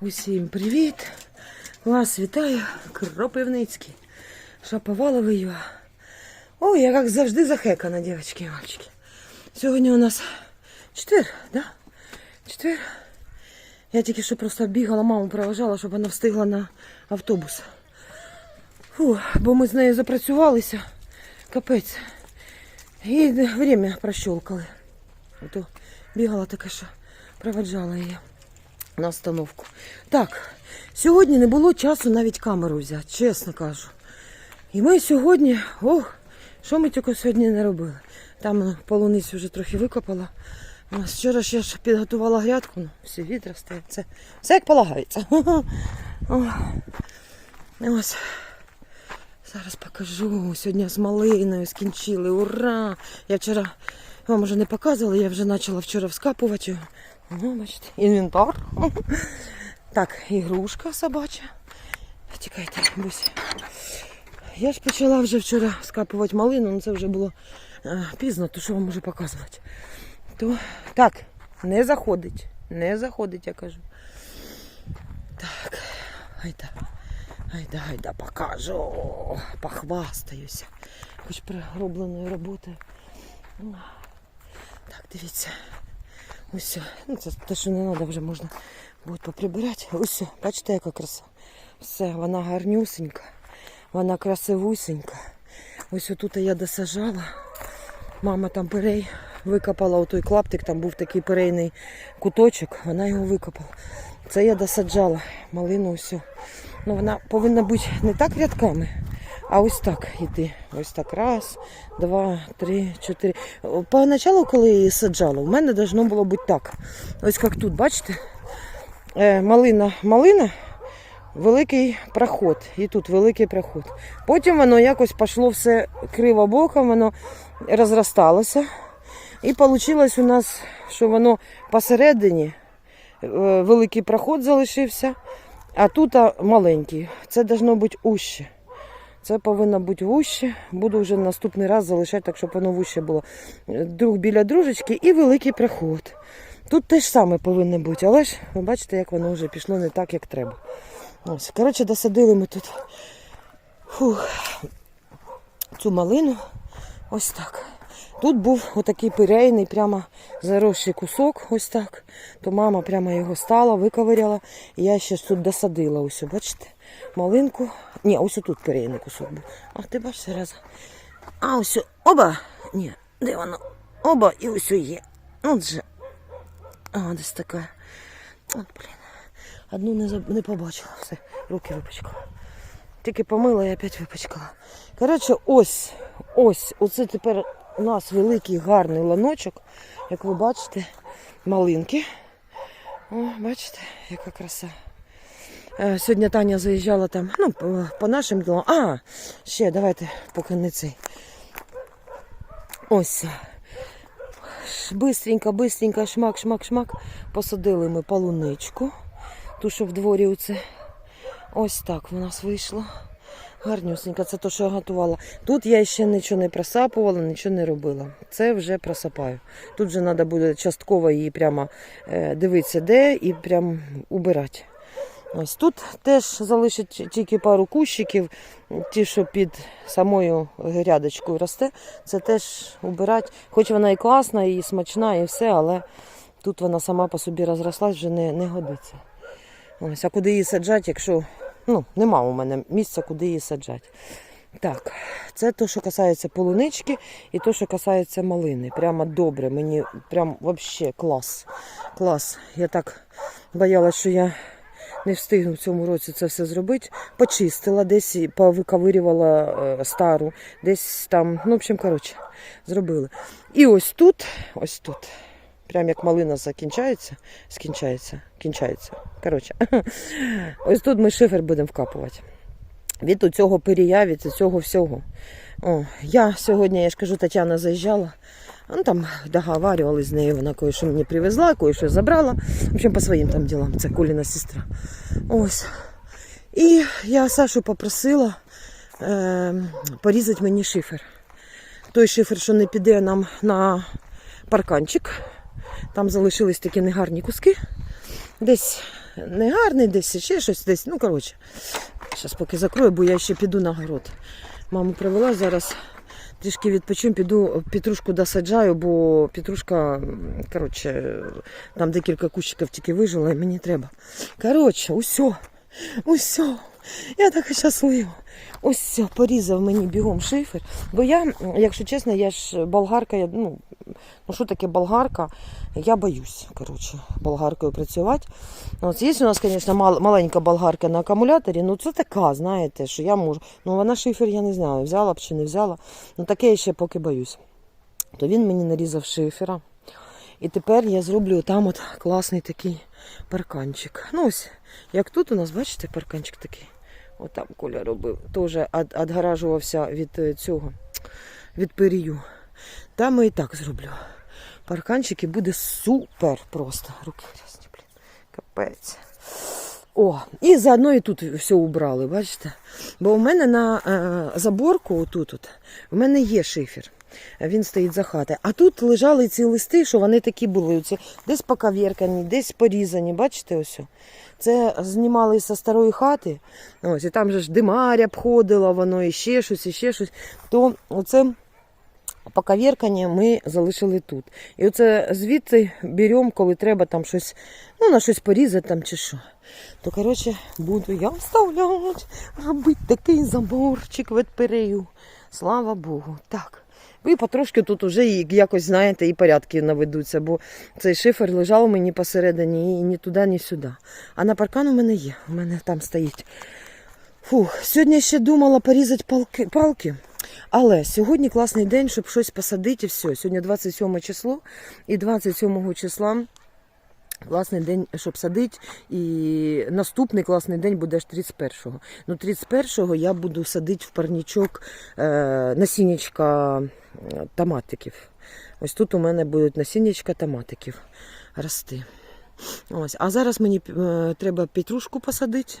Усім привіт! Вас вітаю, Кропивницький. Шаповаловий ЮА. Ой, я як завжди захекана, дівчатки і мальчики. Сьогодні у нас четвер, да? Четвер. Я тільки що просто бігала, маму проважала, щоб вона встигла на автобус. Фу, бо ми з нею запрацювалися. Капець. І время прощолкали. То бігала така, що проведжала її на остановку. Так, сьогодні не було часу навіть камеру взяти, чесно кажу. І ми сьогодні, ох, що ми тільки сьогодні не робили. Там полуницю вже трохи викопала. Вчора ще ж підготувала грядку, ну, всі вітра стоять. Це все як полагається. Ось. Зараз покажу. Сьогодні з малиною скінчили. Ура! Я вчора вам вже не показувала, я вже почала вчора вскапувати. Ну, бачите, інвентар. Так, ігрушка собача. Тікайте, бусь. Я ж почала вже вчора скапувати малину, але це вже було е, пізно, то що вам можу показувати. То так, не заходить. Не заходить, я кажу. Так, гайда. Гайда, гайда, покажу. Похвастаюся. Хоч приробленою роботою. Так, дивіться. Ось, ну це те, що не треба, вже можна буде поприбирати. Ось, бачите, яка краса. Все, вона гарнюсенька, вона красивусенька. Ось отут я досажала. Мама там перей викопала отой клаптик, там був такий перейний куточок, вона його викопала. Це я досаджала малину усю. Ну, вона повинна бути не так рядками, а ось так йти. Ось так. Раз, два, три, чотири. Поначалу, коли її саджала, у мене должно було бути так. Ось як тут, бачите? Е, малина, малина, великий проход. І тут великий проход. Потім воно якось пішло все криво боком, воно розросталося. І вийшло у нас, що воно посередині е, великий проход залишився, а тут маленький. Це должно бути уще. Це повинно бути вуще. Буду вже наступний раз залишати, так щоб воно вуще було. Друг біля дружечки і великий проход. Тут теж саме повинно бути, але ж ви бачите, як воно вже пішло не так, як треба. Ось, коротше, досадили ми тут фух, цю малину. Ось так. Тут був отакий пирейний, прямо заросший кусок, ось так. То мама прямо його стала, виковиряла. І я ще тут досадила. Ось, бачите, малинку. Ні, ось тут пирейний кусок був. А ти бачиш раз. А ось оба. Ні, де воно? Оба і ось є. От же. А, десь така. От, блін. Одну не, заб- не побачила. Все, руки випачкала. Тільки помила і опять випачкала. Коротше, ось, ось, оце тепер у нас великий гарний ланочок, як ви бачите, малинки. О, бачите, яка краса. Е, Сьогодні Таня заїжджала там, ну, по, нашим ділам. А, ще давайте, поки не цей. Ось. Бистренько, бистренько, шмак, шмак, шмак. Посадили ми полуничку. Ту, що в дворі оце. Ось так в нас вийшло. Гарнюсенька, це те, що я готувала. Тут я ще нічого не просапувала, нічого не робила. Це вже просапаю. Тут вже треба буде частково її прямо е, дивитися, де і прям убирати. Ось тут теж залишить тільки пару кущиків, ті, що під самою грядочкою росте, це теж убирати. Хоч вона і класна, і смачна, і все, але тут вона сама по собі розрослась, вже не, не годиться. Ось, а куди її саджати, якщо ну, нема у мене місця, куди її саджати. Так, це те, що касається полунички і те, що касається малини. Прямо добре. Мені прям взагалі клас. Клас. Я так боялася, що я не встигну в цьому році це все зробити. Почистила, десь повиковирювала е, стару, десь там, ну, в общем, коротше, зробили. І ось тут, ось тут. Прям як малина закінчається, скінчається, кінчається. Коротше, ось тут ми шифер будемо вкапувати. Від цього пирія, від цього всього. О, я сьогодні, я ж кажу, Тетяна заїжджала. Ну, там договарювали з нею, вона кое-що мені привезла, кое-що забрала. В общем, по своїм там ділам. Це Коліна сестра. Ось. І я Сашу попросила е, порізати мені шифер. Той шифер, що не піде нам на парканчик. Там залишились такі негарні куски. Десь негарний десь, ще щось десь. Ну, коротше, зараз поки закрою, бо я ще піду на город. Маму привела зараз. Трішки відпочину, піду петрушку досаджаю, бо петрушка, коротше, там декілька кущиків тільки вижила і мені треба. Коротше, усьо, усьо. Я така щаслива. Ось все, порізав мені бігом шифер. Бо я, якщо чесно, я ж болгарка, я, ну, ну що таке болгарка? Я боюсь, коротше, болгаркою працювати. Ну, От є у нас, звісно, мал, маленька болгарка на акумуляторі, ну це така, знаєте, що я можу. Ну вона шифер, я не знаю, взяла б чи не взяла. Ну таке я ще поки боюсь. То він мені нарізав шифера. І тепер я зроблю там от класний такий парканчик. Ну ось, як тут у нас, бачите, парканчик такий. От там Коля робив. Теж відгаражувався від е, цього, від перію. Там і так зроблю. Парканчик і буде супер просто. Руки грязні, блін. Капець. О, і заодно і тут все убрали, бачите? Бо у мене на е, заборку, отут, от, в мене є шифер. Він стоїть за хати. А тут лежали ці листи, що вони такі були. Оці, десь покавіркані, десь порізані. Бачите, ось. Це знімали зі старої хати. Ось, і там же ж димаря обходила, воно і ще щось, і ще щось. То оце покавіркання ми залишили тут. І оце звідти беремо, коли треба там щось, ну, на щось порізати там чи що. То, коротше, буду я вставляти, робити такий заборчик від перею. Слава Богу. Так. І потрошки тут вже якось, знаєте, і порядки наведуться, бо цей шифер лежав мені посередині і ні туди, ні сюди. А на паркан у мене є, у мене там стоїть. Фух, сьогодні ще думала порізати палки, палки. Але сьогодні класний день, щоб щось посадити все. Сьогодні 27 число, і 27 числа класний день, щоб садити. І наступний класний день буде аж 31-го. Ну, 31-го я буду садити в парнічок е, насіннячка е, томатиків. Ось тут у мене будуть насіннячка томатиків рости. Ось. А зараз мені е, треба петрушку посадити.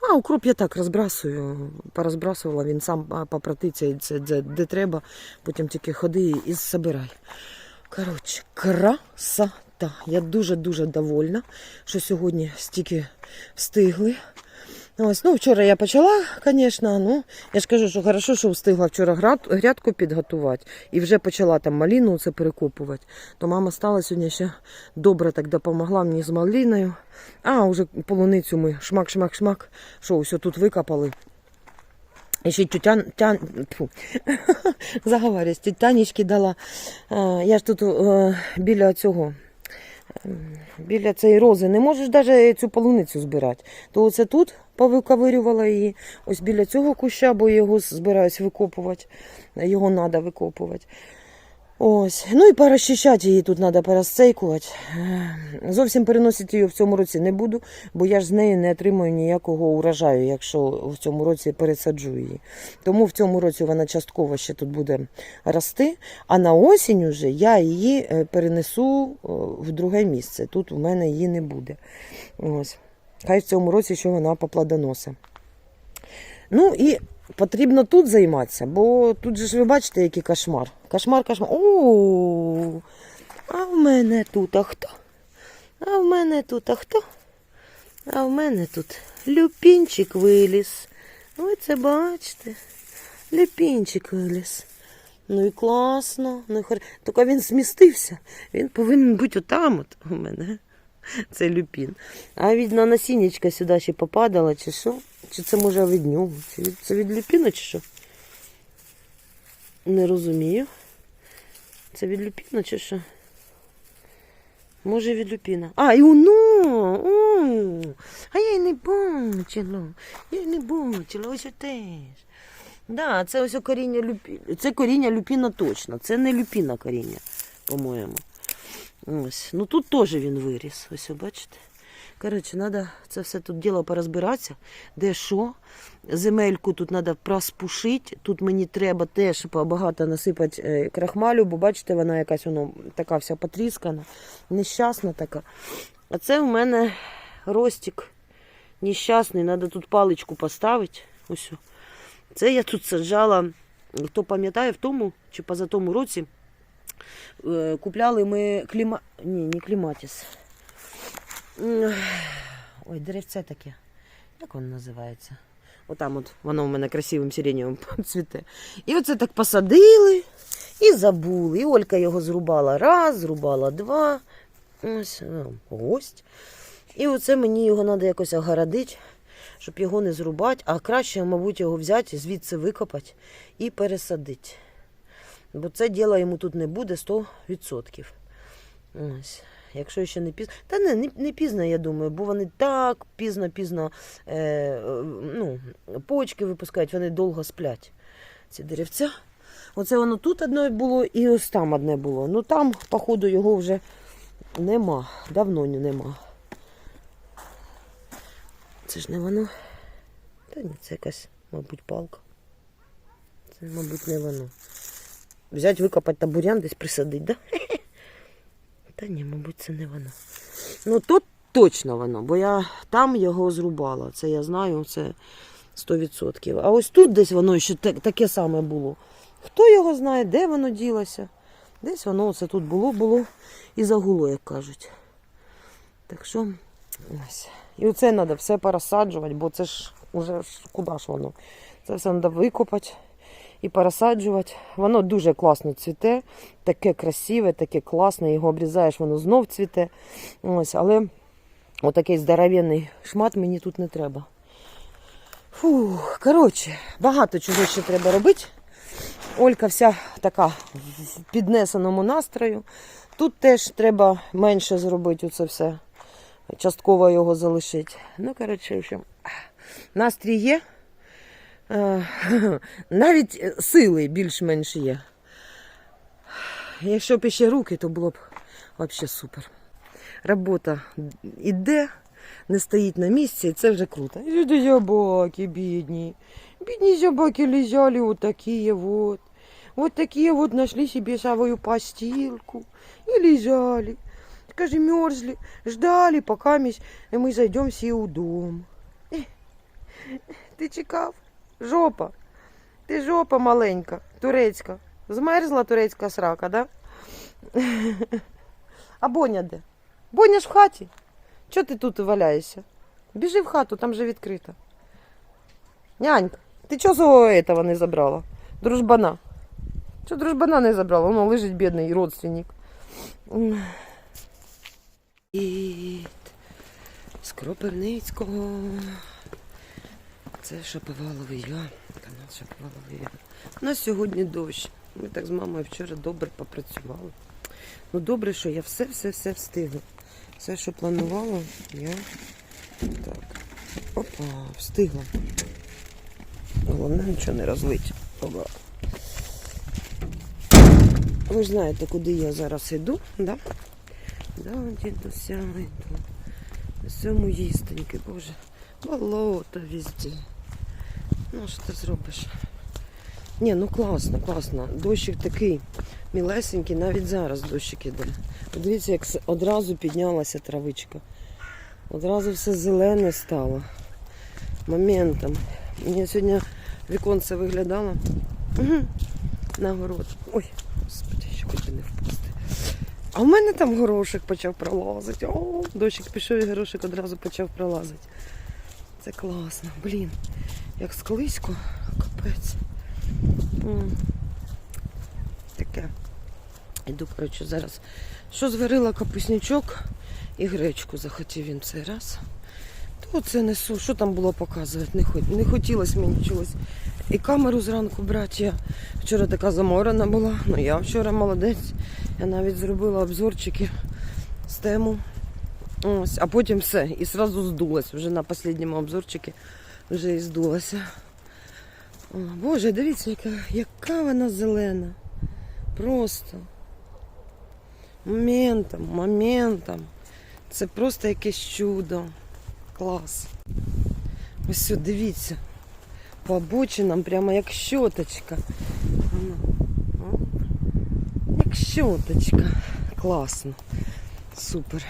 А, укроп я так розбрасую, порозбрасувала, він сам попротиться, і це де, треба, потім тільки ходи і забирай. Коротше, красота. Я дуже-дуже довольна, що сьогодні стільки встигли. Ось, ну, вчора я почала, звісно, ну, я ж кажу, що хорошо, що встигла вчора грядку підготувати і вже почала там маліну це перекопувати. То мама стала сьогодні ще добре так допомогла мені з малиною. А, вже полуницю ми шмак-шмак-шмак. Що, ось тут викопали. І ще тютя, тя, заговарюсь, тітянічки дала. Я ж тут е, біля цього, біля цієї рози не можеш навіть цю полуницю збирати. То оце тут повиковирювала її, ось біля цього куща, бо його збираюсь викопувати. Його треба викопувати. Ось. Ну і порозчищати її тут треба порозцейкувати. Е, Зовсім переносити її в цьому році не буду, бо я ж з неї не отримую ніякого урожаю, якщо в цьому році пересаджу її. Тому в цьому році вона частково ще тут буде рости, а на осінь уже я її е, перенесу е, в друге місце. Тут у мене її не буде. Ось. Хай в цьому році ще вона поплодоносить. Ну і потрібно тут займатися, бо тут же ж ви бачите, який кошмар. Кошмар, кошмар. О, а в мене тут а хто? А в мене тут а хто? А в мене тут люпінчик виліз. Ви це бачите? Люпінчик виліз. Ну і класно. Ну і хор... Тільки він змістився. Він повинен бути отам от у мене. Це люпін. А від на насіннячка сюди ще попадала, чи що? Чи це може від нього? Чи від, це від люпіна, чи що? Не розумію. Це від люпіна, чи що? Може від люпіна. А, і воно! А я й не бачила. Я й не бачила, ось теж. Да, це ось коріння люпіна. Це коріння люпіна точно. Це не люпіна коріння, по-моєму. Ось. Ну тут теж він виріс. Ось, бачите. Коротше, треба це все тут діло порозбиратися, де що. Земельку тут треба проспушити. Тут мені треба теж багато насипати е, крахмалю, бо бачите, вона якась воно така вся потріскана, нещасна така. А це в мене ростик нещасний, треба тут паличку поставити. Ось. Це я тут саджала, хто пам'ятає, в тому чи поза тому році. Е, Купляли ми кліма... Ні, не кліматіс. Ой, деревце таке. Як воно називається? Отам от воно у мене красивим сиреневим цвіте. І оце так посадили і забули. І Олька його зрубала раз, зрубала два. Ось гость. І оце мені його треба якось огородити, щоб його не зрубати, а краще, мабуть, його взяти, звідси викопати і пересадити. Бо це діло йому тут не буде 100%. Ось. Якщо ще не пізно. Та не, не, не пізно, я думаю, бо вони так пізно-пізно е, ну, почки випускають, вони довго сплять. Ці деревця. Оце воно тут одне було і ось там одне було. Ну там, походу, його вже нема. Давно нема. Це ж не воно. Та ні, це якась, мабуть, палка. Це, мабуть, не воно. Взять, викопати табурян, десь присадить, да? Та ні, мабуть, це не воно. Ну тут точно воно, бо я там його зрубала. Це я знаю, це 100%. А ось тут десь воно ще таке саме було. Хто його знає, де воно ділося? Десь воно оце тут було, було і загуло, як кажуть. Так що ось. І оце треба все пересаджувати, бо це ж уже куди ж воно? Це все треба викопати і пересаджувати. Воно дуже класно цвіте, таке красиве, таке класне. Його обрізаєш, воно знов цвіте. Ось, але отакий здоровенний шмат мені тут не треба. Фух, коротше, багато чого ще треба робити. Олька вся така в піднесеному настрою. Тут теж треба менше зробити оце все. Частково його залишити. Ну, коротше, в общем, настрій є. Е, Навіть е, сили більш-менш є. Якщо б ще руки, то було б взагалі супер. Робота іде, не стоїть на місці, і це вже круто. Люди собаки бідні. Бідні собаки лежали вот такие вот. Вот такие вот нашли себе самую постельку и лежали. Скажи, мерзли, ждали, пока мы зайдем все у дом. Ти чекав? Жопа. Ти жопа маленька, турецька. Змерзла турецька срака, да? А Боня де? Боня ж в хаті. Чого ти тут валяєшся? Біжи в хату, там же відкрито. Нянька, ти чого свого этого не забрала? Дружбана. Чого дружбана не забрала? Воно лежить бідний родственник. З. Це Шаповаловий я. Канал Шаповаловий я. У нас сьогодні дощ. Ми так з мамою вчора добре попрацювали. Ну добре, що я все-все-все встигла. Все, що планувала, я так. Опа, встигла. Головне нічого не розлить. Опа. Ви ж знаєте, куди я зараз йду, да? Да, дідуся йду. Всьому їстеньки, боже. Болото везде. Ну, що ти зробиш? Ні, ну класно, класно. Дощик такий мілесенький, навіть зараз дощик іде. Подивіться, як одразу піднялася травичка. Одразу все зелене стало. Моментом. Мені сьогодні віконце виглядало. Угу. На город. Ой, господи, ще хоч не впасти. А в мене там горошик почав пролазити. О, дощик пішов і горошик одразу почав пролазити. Це класно. Блін, як склизько, капець. Таке. Іду, коротше, зараз. Що зварила капуснячок і гречку захотів він цей раз. То це несу. Що там було показувати? Не, хот... не хотілося мені чогось. І камеру зранку брати. Я вчора така заморена була. Ну я вчора молодець. Я навіть зробила обзорчики з тему. Ось, а потім все. І одразу здулась. Вже на останньому обзорчику вже і здулася. О, Боже, дивіться, яка, яка вона зелена. Просто. Моментом, моментом. Це просто якесь чудо. Клас. Ось сюди, дивіться. По обочинам прямо як щоточка. Як щоточка. Класно. Супер.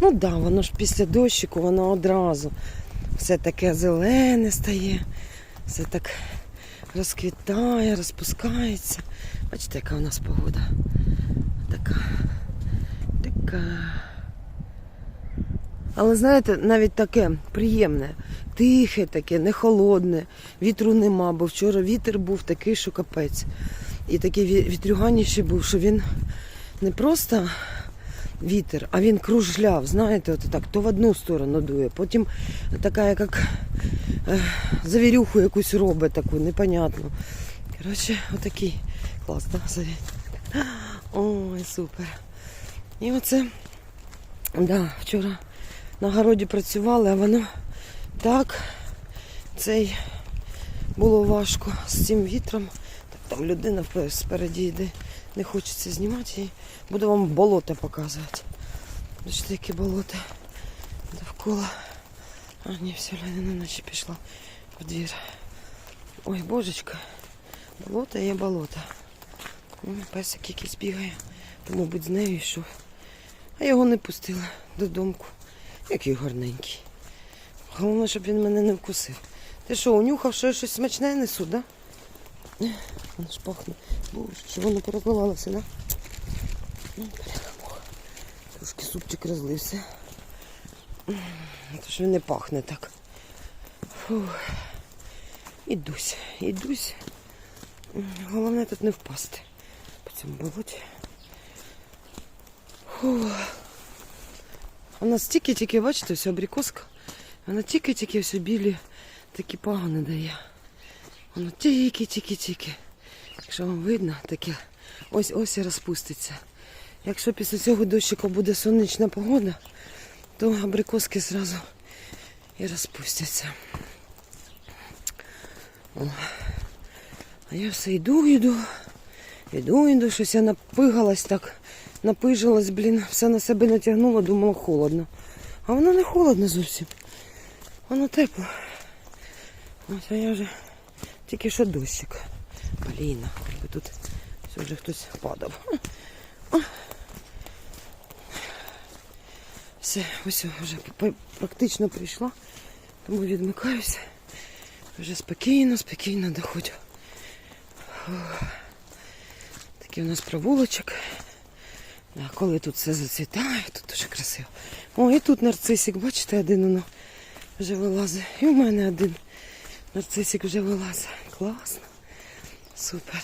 Ну так, да, воно ж після дощику, воно одразу все таке зелене стає, все так розквітає, розпускається. Бачите, яка у нас погода. Така. Така. Але знаєте, навіть таке приємне, тихе таке, не холодне, вітру нема, бо вчора вітер був такий, що капець. І такий вітрюганіший був, що він не просто вітер, а він кружляв, знаєте, от так, то в одну сторону дує, потім така, як е, завірюху якусь робить таку, непонятну. Коротше, отакий клас, так, Заві? Ой, супер. І оце, да, вчора на городі працювали, а воно так, цей було важко з цим вітром. Там людина спереді йде, не хочеться знімати її. Буду вам болото показувати. Бачите, які болото довкола. А, ні, все, Ленина наче пішла в двір. Ой, божечка, болото є болото. Песик якийсь бігає, то, мабуть, з нею йшов. А його не пустила додому. Який гарненький. Головне, щоб він мене не вкусив. Ти що, унюхав, що я щось смачне несу, да? Воно ж пахне. Боже, що воно порозливалося, да? Ну. Трошки супчик розлився. Тож він не пахне так. Фух. Ідусь, ідусь. Головне тут не впасти по цьому болоті. Фух. Вона стільки-тільки, бачите, все абрикоска. Вона тільки-тільки все білі такі пагони дає. Воно тільки-тільки-тільки. Якщо вам видно, таке ось ось і розпуститься. Якщо після цього дощика буде сонячна погода, то абрикоски зразу і розпустяться. О. А я все йду, йду, йду, йду, щось я напигалась так, напижилась, блін, все на себе натягнула, думала холодно. А воно не холодно зовсім. Воно тепло. Ось я вже тільки що дощик. Блін, тут вже хтось падав. Все, ось вже практично прийшла, тому відмикаюся. Вже спокійно, спокійно доходжу. Такий у нас провулочок. Да, коли тут все зацвітає, тут дуже красиво. О, і тут нарцисик, бачите, один воно вже вилазить. І в мене один нарцисик вже вилазить. Класно. Супер.